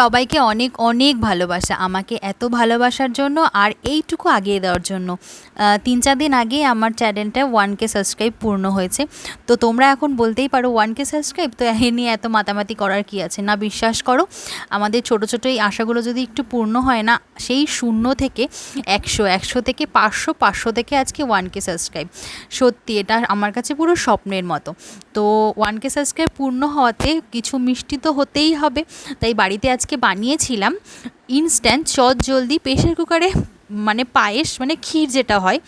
সবাইকে অনেক অনেক ভালোবাসা। আমাকে এত ভালোবাসার জন্য আর এইটুকু আগিয়ে দেওয়ার জন্য। তিন চার দিন আগে আমার চ্যানেলটা ওয়ান কে সাবস্ক্রাইব পূর্ণ হয়েছে। তো তোমরা এখন বলতেই পারো ওয়ান কে সাবস্ক্রাইব, তো এ নিয়ে এত মাতামাতি করার কি আছে? না, বিশ্বাস করো, আমাদের ছোট ছোটো এই আশাগুলো যদি একটু পূর্ণ হয় না সেই শূন্য থেকে একশো একশো থেকে পাঁচশো পাঁচশো থেকে আজকে ওয়ান কে সাবস্ক্রাইব। সত্যি এটা আমার কাছে পুরো স্বপ্নের মতো। তো ওয়ান কে সাবস্ক্রাইব পূর্ণ হওয়াতে কিছু মিষ্টি তো হতেই হবে। তাই বাড়িতে আজকে বানিয়েছিলাম ইনস্ট্যান্ট চট জলদি প্রেশার কুকারে মানে পায়েস মানে ক্ষীর যেটা হয়,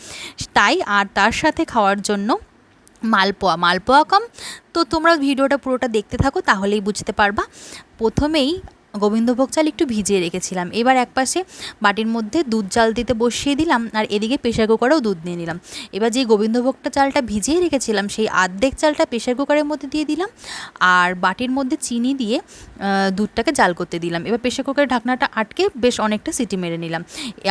তাই আর তার সাথে খাওয়ার জন্য মালপোয়া। মালপোয়া কম? তো তোমরা ভিডিওটা পুরোটা দেখতে থাকো, তাহলেই বুঝতে পারবা। প্রথমেই গোবিন্দভোগ চাল একটু ভিজিয়ে রেখেছিলাম। এবার একপাশে বাটির মধ্যে দুধ জাল দিতে বসিয়ে দিলাম আর এদিকে প্রেশার কুকারেও দুধ নিয়ে নিলাম। এবার যে গোবিন্দভোগটা চালটা ভিজিয়ে রেখেছিলাম, সেই আর্ধেক চালটা প্রেশার কুকারের মধ্যে দিয়ে দিলাম আর বাটির মধ্যে চিনি দিয়ে দুধটাকে জাল করতে দিলাম। এবার প্রেশার কুকারের ঢাকনাটা আটকে বেশ অনেকটা সিটি মেরে নিলাম।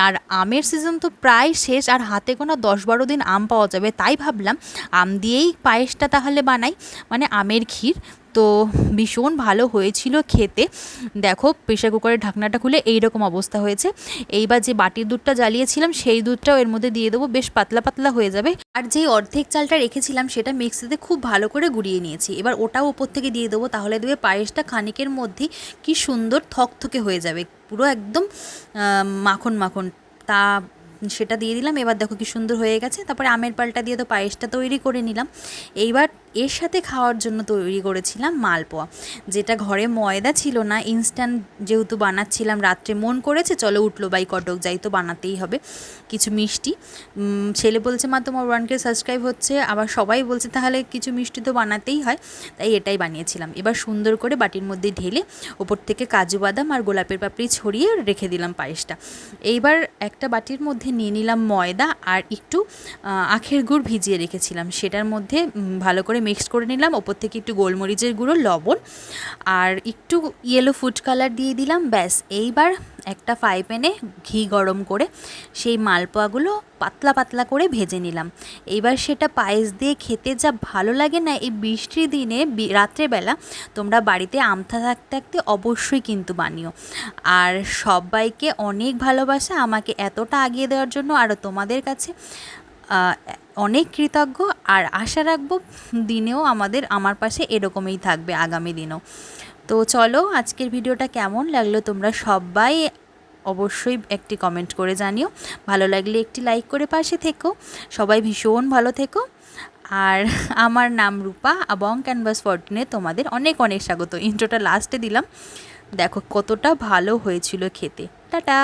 আর আমের সিজন তো প্রায় শেষ আর হাতে গোনা দশ বারো দিন আম পাওয়া যাবে, তাই ভাবলাম আম দিয়েই পায়েসটা তাহলে বানাই। মানে আমের ক্ষীর তো ভীষণ ভালো হয়েছিল খেতে। দেখো প্রেশার কুকারের ঢাকনাটা খুলে এই রকম অবস্থা হয়েছে। এইবার যে বাটির দুধটা জ্বালিয়েছিলাম, সেই দুধটাও এর মধ্যে দিয়ে দেবো, বেশ পাতলা পাতলা হয়ে যাবে। আর যে অর্ধেক চালটা রেখেছিলাম, সেটা মিক্সিতে খুব ভালো করে গুঁড়িয়ে নিয়েছি। এবার ওটাও ওপর থেকে দিয়ে দেবো, তাহলে দেবে পায়েসটা খানিকের মধ্যে কি সুন্দর থকথকে হয়ে যাবে। পুরো একদম মাখন মাখন। তা সেটা দিয়ে দিলাম, এবার দেখো কি সুন্দর হয়ে গেছে। তারপরে আমের পালটা দিয়ে তো পায়েসটা তৈরি করে নিলাম। এইবার এর সাথে খাওয়ার জন্য তৈরি করেছিলাম মালপোয়া। যেটা ঘরে ময়দা ছিল না ইনস্ট্যান্ট যেহেতু বানাচ্ছিলাম রাত্রে, মন করেছে, চলো উঠল বাই কটক যাই তো বানাতেই হবে কিছু মিষ্টি। ছেলে বলছে, মা, তোমার ওয়ানকে সাবস্ক্রাইব হচ্ছে। আবার সবাই বলছে, তাহলে কিছু মিষ্টি তো বানাতেই হয়। তাই এটাই বানিয়েছিলাম। এবার সুন্দর করে বাটির মধ্যে ঢেলে ওপর থেকে কাজু বাদাম আর গোলাপের পাপড়ি ছড়িয়ে রেখে দিলাম পায়েসটা। এইবার একটা বাটির মধ্যে নিয়ে নিলাম ময়দা আর একটু আখের গুড় ভিজিয়ে রেখেছিলাম। সেটার মধ্যে ভালো করে মিক্সড করে নিলাম। ওপর থেকে একটু গোলমরিচের গুঁড়ো, লবণ আর একটু ইয়েলো ফুড কালার দিয়ে দিলাম। ব্যাস, এইবার একটা ফ্রাই প্যানে ঘি গরম করে সেই মালপোয়াগুলো পাতলা পাতলা করে ভেজে নিলাম। এইবার সেটা পায়েস দিয়ে খেতে যা ভালো লাগে না, এই বৃষ্টির দিনে রাত্রেবেলা তোমরা বাড়িতে আমথা থাকতে থাকতে অবশ্যই কিন্তু বানিও। আর সবাইকে অনেক ভালোবাসা আমাকে এতটা আগিয়ে দেওয়ার জন্য আর তোমাদের কাছে। অনেক কৃতজ্ঞ আর আশা রাখব দিনেও আমাদের, আমার পাশে এরকমই থাকবে আগামী দিনেও। তো চলো, আজকের ভিডিওটা কেমন লাগল তোমরা সবাই অবশ্যই একটি কমেন্ট করে জানিও। ভালো লাগলে একটি লাইক করে পাশে থেকো। সবাই ভীষণ ভালো থেকো। আর আমার নাম রূপা এবং ক্যানভাস ফরটিনে তোমাদের অনেক অনেক স্বাগত। ইন্ট্রোটা লাস্টে দিলাম। দেখো কতটা ভালো হয়েছিল খেতে। টাটা!